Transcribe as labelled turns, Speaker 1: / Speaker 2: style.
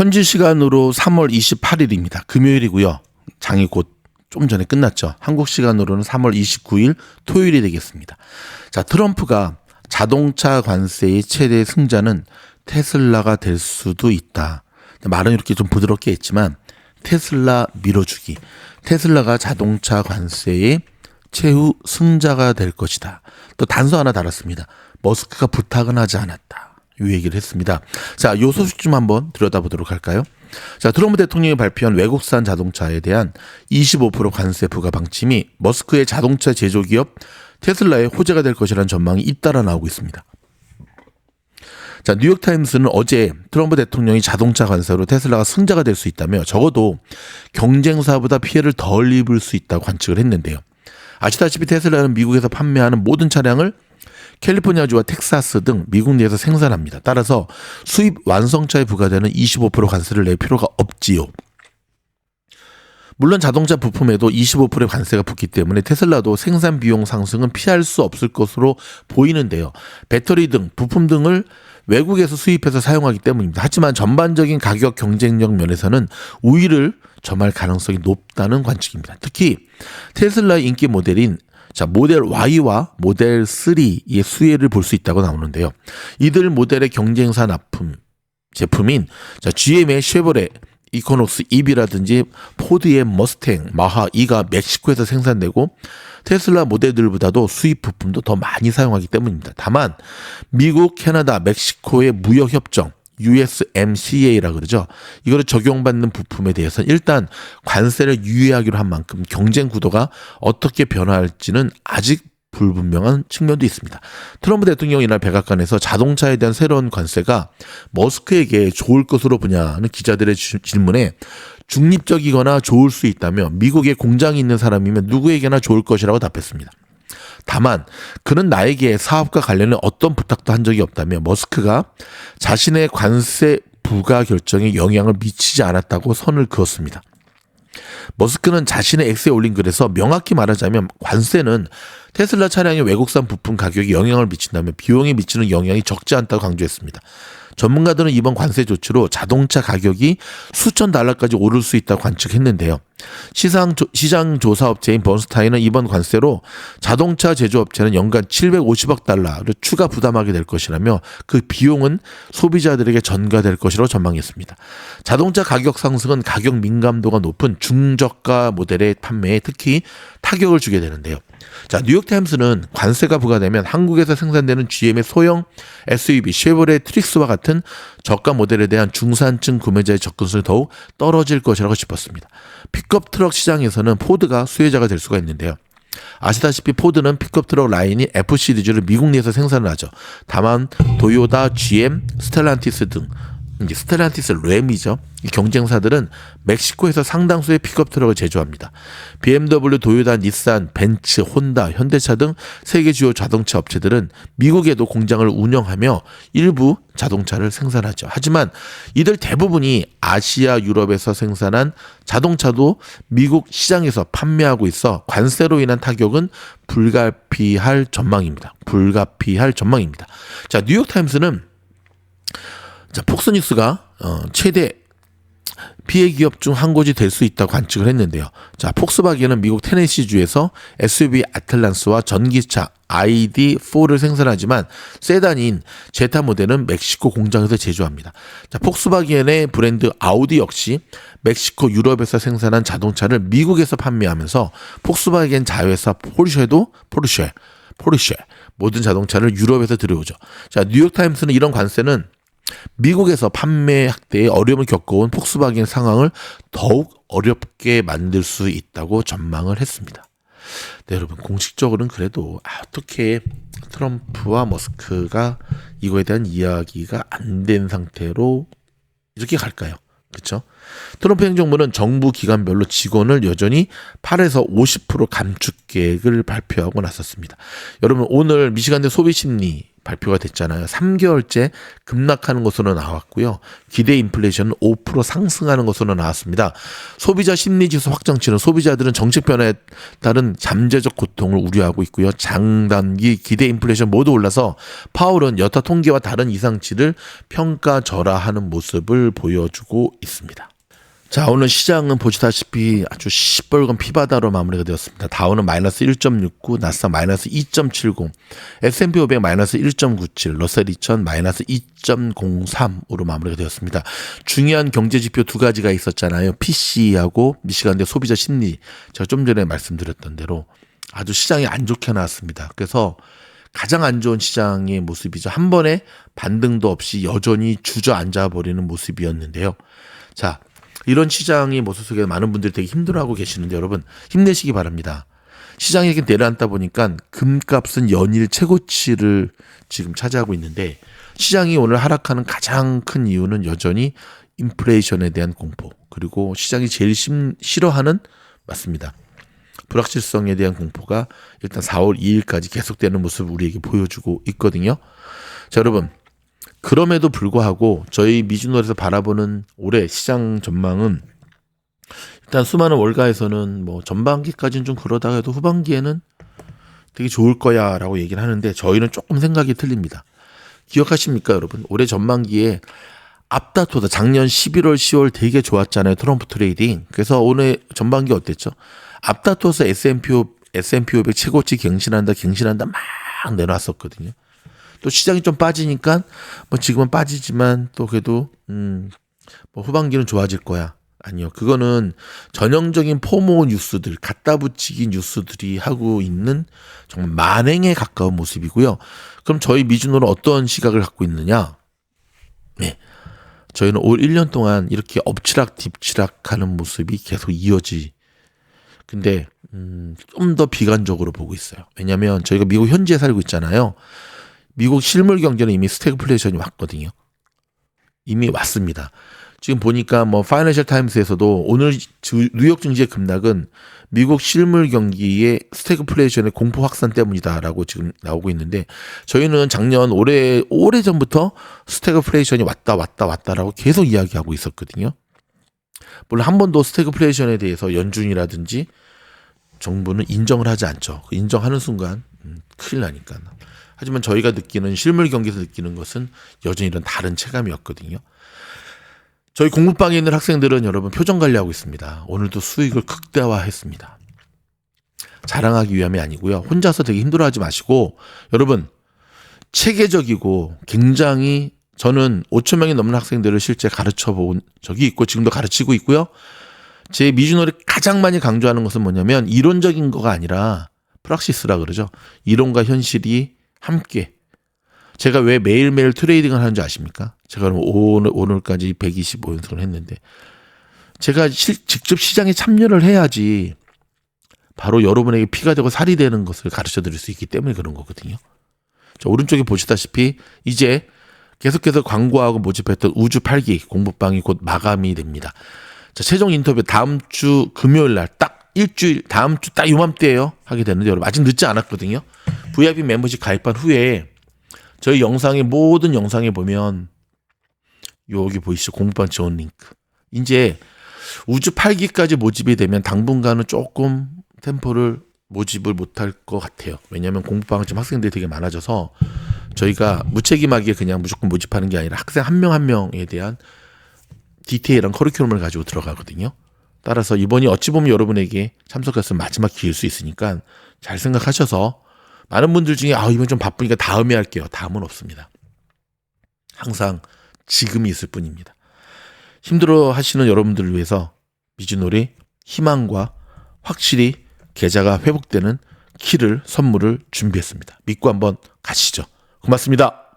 Speaker 1: 현지 시간으로 3월 28일입니다. 금요일이고요. 장이 곧 좀 전에 끝났죠. 한국 시간으로는 3월 29일 토요일이 되겠습니다. 자, 트럼프가 자동차 관세의 최대 승자는 테슬라가 될 수도 있다. 말은 이렇게 좀 부드럽게 했지만 테슬라 밀어주기. 테슬라가 자동차 관세의 최후 승자가 될 것이다. 또 단서 하나 달았습니다. 머스크가 부탁은 하지 않았다. 이 얘기를 했습니다. 자, 요 소식 좀 한번 들여다보도록 할까요? 자, 트럼프 대통령이 발표한 외국산 자동차에 대한 25% 관세 부과 방침이 머스크의 자동차 제조 기업 테슬라의 호재가 될 것이라는 전망이 잇따라 나오고 있습니다. 자, 뉴욕타임스는 어제 트럼프 대통령이 자동차 관세로 테슬라가 승자가 될 수 있다며 적어도 경쟁사보다 피해를 덜 입을 수 있다고 관측을 했는데요. 아시다시피 테슬라는 미국에서 판매하는 모든 차량을 캘리포니아주와 텍사스 등 미국 내에서 생산합니다. 따라서 수입 완성차에 부과되는 25% 관세를 낼 필요가 없지요. 물론 자동차 부품에도 25%의 관세가 붙기 때문에 테슬라도 생산 비용 상승은 피할 수 없을 것으로 보이는데요. 배터리 등 부품 등을 외국에서 수입해서 사용하기 때문입니다. 하지만 전반적인 가격 경쟁력 면에서는 우위를 점할 가능성이 높다는 관측입니다. 특히 테슬라의 인기 모델인 자, 모델 Y와 모델 3의 수혜를 볼 수 있다고 나오는데요. 이들 모델의 경쟁사 납품 제품인 자, GM의 쉐보레 이코녹스 EV라든지 포드의 머스탱, 마하 2가 멕시코에서 생산되고 테슬라 모델들보다도 수입 부품도 더 많이 사용하기 때문입니다. 다만 미국, 캐나다, 멕시코의 무역 협정 USMCA라 그러죠. 이거를 적용받는 부품에 대해서는 일단 관세를 유예하기로 한 만큼 경쟁 구도가 어떻게 변화할지는 아직 불분명한 측면도 있습니다. 트럼프 대통령이 이날 백악관에서 자동차에 대한 새로운 관세가 머스크에게 좋을 것으로 보냐는 기자들의 질문에 중립적이거나 좋을 수 있다며 미국에 공장이 있는 사람이면 누구에게나 좋을 것이라고 답했습니다. 다만 그는 나에게 사업과 관련해 어떤 부탁도 한 적이 없다며 머스크가 자신의 관세 부과 결정에 영향을 미치지 않았다고 선을 그었습니다. 머스크는 자신의 엑스에 올린 글에서 명확히 말하자면 관세는 테슬라 차량의 외국산 부품 가격에 영향을 미친다면 비용에 미치는 영향이 적지 않다고 강조했습니다. 전문가들은 이번 관세 조치로 자동차 가격이 수천 달러까지 오를 수 있다고 관측했는데요. 시장, 시장 조사 업체인 번스타인은 이번 관세로 자동차 제조업체는 연간 750억 달러를 추가 부담하게 될 것이라며 그 비용은 소비자들에게 전가될 것이라고 전망했습니다. 자동차 가격 상승은 가격 민감도가 높은 중저가 모델의 판매에 특히 타격을 주게 되는데요. 자, 뉴욕타임스는 관세가 부과되면 한국에서 생산되는 GM의 소형 SUV 쉐보레 트릭스와 같은 저가 모델에 대한 중산층 구매자의 접근성이 더욱 떨어질 것이라고 짚었습니다. 픽업 트럭 시장에서는 포드가 수혜자가 될 수가 있는데요. 아시다시피 포드는 픽업 트럭 라인이 F 시리즈를 미국 내에서 생산을 하죠. 다만 도요다, GM, 스텔란티스 등 이제 스텔란티스 램이죠. 이 경쟁사들은 멕시코에서 상당수의 픽업 트럭을 제조합니다. BMW, 도요타, 닛산, 벤츠, 혼다, 현대차 등 세계 주요 자동차 업체들은 미국에도 공장을 운영하며 일부 자동차를 생산하죠. 하지만 이들 대부분이 아시아, 유럽에서 생산한 자동차도 미국 시장에서 판매하고 있어 관세로 인한 타격은 불가피할 전망입니다. 불가피할 전망입니다. 자, 뉴욕타임스는 자, 폭스뉴스가 어, 최대 피해 기업 중 한 곳이 될 수 있다고 관측을 했는데요. 자, 폭스바겐은 미국 테네시주에서 SUV 아틀란스와 전기차 ID4를 생산하지만 세단인 제타 모델은 멕시코 공장에서 제조합니다. 자, 폭스바겐의 브랜드 아우디 역시 멕시코 유럽에서 생산한 자동차를 미국에서 판매하면서 폭스바겐 자회사 포르쉐도 포르쉐 포르쉐 모든 자동차를 유럽에서 들여오죠. 자, 뉴욕타임스는 이런 관세는 미국에서 판매 확대에 어려움을 겪어온 폭스바겐 상황을 더욱 어렵게 만들 수 있다고 전망을 했습니다. 네, 여러분 공식적으로는 그래도 아, 어떻게 트럼프와 머스크가 이거에 대한 이야기가 안 된 상태로 이렇게 갈까요? 그렇죠? 트럼프 행정부는 정부 기관별로 직원을 여전히 8에서 50% 감축 계획을 발표하고 나섰습니다. 여러분 오늘 미시간대 소비 심리 발표가 됐잖아요. 3개월째 급락하는 것으로 나왔고요. 기대 인플레이션은 5% 상승하는 것으로 나왔습니다. 소비자 심리지수 확정치는 소비자들은 정책 변화에 따른 잠재적 고통을 우려하고 있고요. 장단기 기대 인플레이션 모두 올라서 파월은 여타 통계와 다른 이상치를 평가 절하하는 모습을 보여주고 있습니다. 자, 오늘 시장은 보시다시피 아주 시뻘건 피바다로 마무리가 되었습니다. 다우는 마이너스 1.69, 나스닥 마이너스 2.70, S&P 500 마이너스 1.97, 러셀 2000 마이너스 2.03으로 마무리가 되었습니다. 중요한 경제 지표 두 가지가 있었잖아요. PC하고 미시간대 소비자 심리. 제가 좀 전에 말씀드렸던 대로 아주 시장이 안 좋게 나왔습니다. 그래서 가장 안 좋은 시장의 모습이죠. 한 번에 반등도 없이 여전히 주저앉아 버리는 모습이었는데요. 자, 이런 시장의 모습 속에 많은 분들이 되게 힘들어하고 계시는데 여러분 힘내시기 바랍니다. 시장이 이렇게 내려앉다 보니까 금값은 연일 최고치를 지금 차지하고 있는데 시장이 오늘 하락하는 가장 큰 이유는 여전히 인플레이션에 대한 공포 그리고 시장이 제일 심, 싫어하는 맞습니다. 불확실성에 대한 공포가 일단 4월 2일까지 계속되는 모습을 우리에게 보여주고 있거든요. 자, 여러분. 그럼에도 불구하고 저희 미주노에서 바라보는 올해 시장 전망은 일단 수많은 월가에서는 뭐 전반기까지는 좀 그러다가 해도 후반기에는 되게 좋을 거야 라고 얘기를 하는데 저희는 조금 생각이 틀립니다. 기억하십니까, 여러분? 올해 전반기에 앞다투다 작년 11월, 10월 되게 좋았잖아요. 트럼프 트레이딩. 그래서 오늘 전반기 어땠죠? 앞다투어서 S&P S&P 500 최고치 갱신한다, 갱신한다 막 내놨었거든요. 또 시장이 좀 빠지니까 뭐 지금은 빠지지만 또 그래도 음 뭐 후반기는 좋아질 거야. 아니요. 그거는 전형적인 포모 뉴스들, 갖다 붙이기 뉴스들이 하고 있는 정말 만행에 가까운 모습이고요. 그럼 저희 미준호는 어떤 시각을 갖고 있느냐? 네. 저희는 올 1년 동안 이렇게 엎치락 뒤치락 하는 모습이 계속 이어지. 근데, 음, 좀 더 비관적으로 보고 있어요. 왜냐면 저희가 미국 현지에 살고 있잖아요. 미국 실물 경제는 이미 스태그플레이션이 왔거든요. 이미 왔습니다. 지금 보니까 뭐 파이낸셜 타임스에서도 오늘 뉴욕 증시의 급락은 미국 실물 경기의 스태그플레이션의 공포 확산 때문이다라고 지금 나오고 있는데 저희는 작년 올해 오래 전부터 스태그플레이션이 왔다 왔다 왔다라고 계속 이야기하고 있었거든요. 물론 한 번도 스태그플레이션에 대해서 연준이라든지 정부는 인정을 하지 않죠. 그 인정하는 순간 음, 큰일 나니까. 하지만 저희가 느끼는 실물 경기에서 느끼는 것은 여전히 이런 다른 체감이었거든요. 저희 공부방에 있는 학생들은 여러분 표정 관리하고 있습니다. 오늘도 수익을 극대화했습니다. 자랑하기 위함이 아니고요. 혼자서 되게 힘들어하지 마시고 여러분 체계적이고 굉장히 저는 5천 명이 넘는 학생들을 실제 가르쳐 본 적이 있고 지금도 가르치고 있고요. 제 미주노를 가장 많이 강조하는 것은 뭐냐면 이론적인 거가 아니라 프락시스라 그러죠. 이론과 현실이 함께 제가 왜 매일매일 트레이딩을 하는지 아십니까? 제가 오늘, 오늘까지 125연승을 했는데 제가 실, 직접 시장에 참여를 해야지 바로 여러분에게 피가 되고 살이 되는 것을 가르쳐 드릴 수 있기 때문에 그런 거거든요. 자, 오른쪽에 보시다시피 이제 계속해서 광고하고 모집했던 우주 8기 공부방이 곧 마감이 됩니다. 자, 최종 인터뷰 다음 주 금요일 날 딱 일주일 다음 주딱 요맘때예요. 하게 되는데 여러분 아직 늦지 않았거든요. VIP 멤버십 가입한 후에 저희 영상의 모든 영상에 보면 여기 보이시죠? 공부반 지원 링크. 이제 우주 8기까지 모집이 되면 당분간은 조금 템포를 모집을 못할 것 같아요. 왜냐하면 공부방은 지금 학생들이 되게 많아져서 저희가 무책임하게 그냥 무조건 모집하는 게 아니라 학생 한 명한 명에 대한 디테일한 커리큘럼을 가지고 들어가거든요. 따라서 이번이 어찌 보면 여러분에게 참석했을 마지막 기회일 수 있으니까 잘 생각하셔서 많은 분들 중에 아 이번 좀 바쁘니까 다음에 할게요. 다음은 없습니다. 항상 지금이 있을 뿐입니다. 힘들어 하시는 여러분들을 위해서 미주놀이 희망과 확실히 계좌가 회복되는 키를 선물을 준비했습니다. 믿고 한번 가시죠. 고맙습니다.